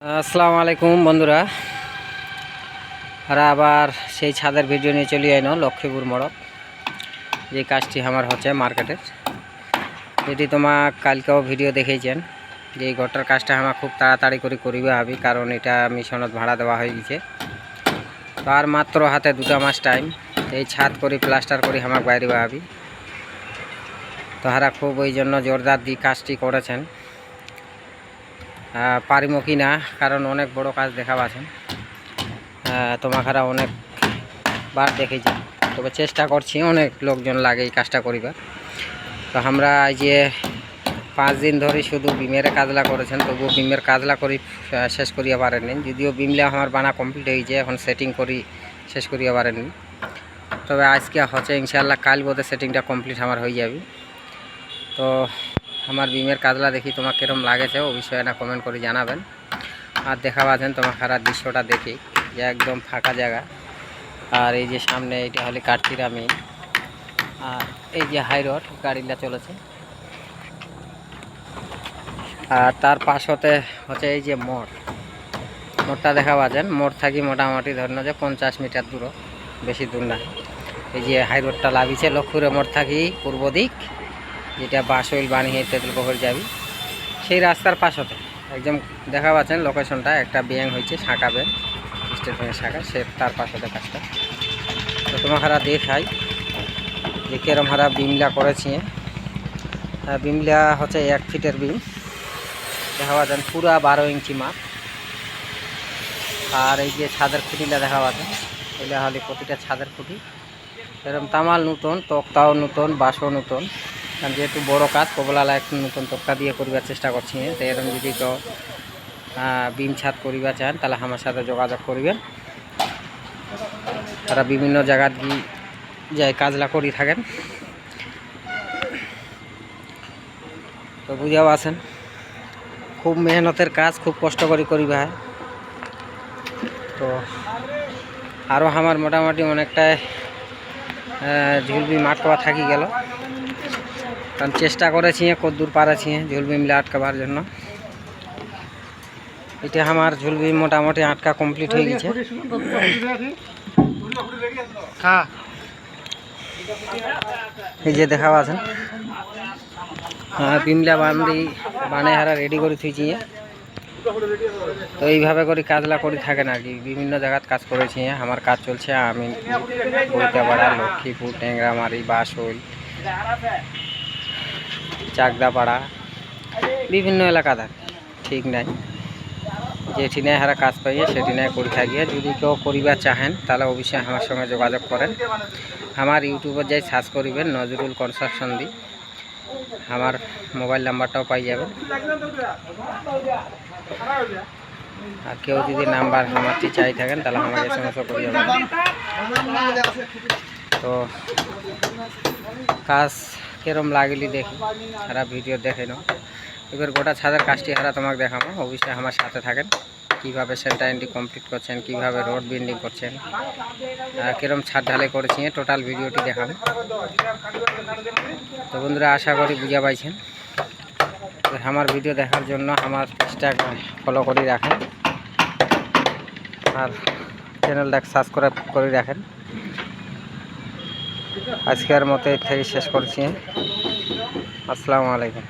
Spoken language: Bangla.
আসসালামু আলাইকুম বন্ধুরা। আর আবার সেই ছাদের ভিডিও নিয়ে চলে আইন, লক্ষ্মীপুর মোড়ক। যে কাজটি আমার হচ্ছে মার্কেটের। যেটি তোমার কালকেও ভিডিও দেখেছেন, যে এই কাজটা আমার খুব তাড়াতাড়ি করে করিবে ভাবি কারণ এটা মিশনত ভাড়া দেওয়া হয়ে গেছে। তো আর মাত্র হাতে দুটো মাস টাইম, এই ছাদ করি, প্লাস্টার করি আমার বাইরে ভাবি তো হারা খুব ওই জন্য জোরদার দিয়ে কাজটি করেছেন। পারিমো কি না কারণ অনেক বড় কাজ দেখা পাচ্ছেন তোমাখারা অনেক বার দেখেছি। তবে চেষ্টা করছি অনেক লোকজন লাগে এই কাজটা করিবার। তো আমরা এই যে পাঁচ দিন ধরে শুধু বিমের কাজলা করেছেন, তবুও বিমের কাজলা করি শেষ করিয়া পারেননি। যদিও বিমলে আমার বানা কমপ্লিট হয়েছে, এখন সেটিং করি, শেষ করিয়া পারেননি। তবে আজকে হচ্ছে ইনশাল্লাহ কাল বোধে সেটিংটা কমপ্লিট আমার হয়ে যাবে। তো আমার বিমের কাজলা দেখি তোমার কিরম লাগেছে, ও বিষয়ে না কমেন্ট করে জানাবেন। আর দেখা পাচ্ছেন তোমার খারাপ দৃশ্যটা দেখি, যে একদম ফাঁকা জায়গা। আর এই যে সামনে এইটা হলে কাঠতির আমি আর এই যে হাই রোড গাড়িটা চলেছে। আর তার পাশতে হচ্ছে এই যে মোড়। মোড়টা দেখা পাচ্ছেন মোড় থাকি মোটামুটি ধরুন যে পঞ্চাশ মিটার দূর, বেশি দূর না। এই যে হাই রোডটা লাভিছে লক্ষ্মীরে মোড় থাকি পূর্ব দিক। যেটা বাসইল বানিয়ে তেঁতুল পুকুর যাবি, সেই রাস্তার পাশতে। একদম দেখা পাচ্ছেন লোকেশনটা একটা ব্যাং হয়েছে শাঁকা ব্যাং স্টেট ব্যাংক শাখা, সে তার পাশতে কাজটা। তো তোমার হারা দেখাই যে কেরম হারা বিমলা করেছি। বিমলা হচ্ছে এক ফিটের বিম। দেখা পাচ্ছেন পুরা বারো ইঞ্চি মাপ। আর এই যে ছাদের খুঁটিটা দেখা পাচ্ছেন, এগুলো হলে প্রতিটা ছাদের খুঁটি। এরকম তামাল নতুন, তক্তাও নতুন বাসও নতুন। কারণ যেহেতু বড় কাজ, কবলালা একটু নতুন তক্তা দিয়ে করিবার চেষ্টা করছি। তো এরকম যদি কেউ বিম ছাদ করিবা চান, তাহলে আমার সাথে যোগাযোগ করিবেন। তারা বিভিন্ন জায়গা দিয়ে যাই কাজলা করি থাকেন। তো বুঝাও আছেন? খুব মেহনতের কাজ, খুব কষ্ট করে করিবা তো আরও আমার মোটামুটি অনেকটাই ঝুলবি মাঠ মাঠকবা থাকি গেল। কারণ চেষ্টা করেছি কদ্দূর পারেছি ঝুলবি মিলে আটকাবার জন্য এটা আমার ঝুলবি মোটামুটি আটকা কমপ্লিট হয়ে গেছে এই যে দেখা পাচ্ছেন হ্যাঁ বিমলা বান্দি বানে হারা রেডি করে থুইছি তো এইভাবে করে কাজলা করে থাকে না কি বিভিন্ন জায়গাত কাজ করেছি আমার কাজ চলছে আমি বইতাপাড়া লক্ষ্মীপুর ট্যাংরামারি বাসল চাকদাপাড়া, বিভিন্ন এলাকাতে ঠিক নাই। যেটি নাই হারা কাজ পাইয়ে, সেটি নাই করে থাকিয়ে যদি কেউ করিবার চাহেন, তাহলে অবশ্যই আমার সঙ্গে যোগাযোগ করেন। আমার ইউটিউবে যাই সার্চ করিবেন, নজরুল কনস্ট্রাকশন দি, আমার মোবাইল নাম্বারটাও পাই যাবেন। আর কেউ যদি নাম্বার আমারটি চাই থাকেন, তাহলে আমাকে এস এম করে যাবেন তো, কাজ কিরম লাগলি দেখি, সারা ভিডিও দেখে নাও। এবার গোটা ছাদের কাজটি হারা তোমাকে দেখাবো। অবশ্যই আমার সাথে থাকেন, কীভাবে সেন্টারিনটি কমপ্লিট করছেন, কীভাবে রোড বিল্ডিং করছেন কিরম ছাদ ঢালাই করেছি টোটাল ভিডিওটি দেখাবো। তো বন্ধুরা, আশা করি বুঝা পাইছেন। আমার ভিডিও দেখার জন্য আমার ইনস্টাগ্রাম ফলো করে রাখেন। আর চ্যানেলটা সাবস্ক্রাইব করে রাখেন। আজকের মতো এর থেকে শেষ করছি। আসসালামু আলাইকুম।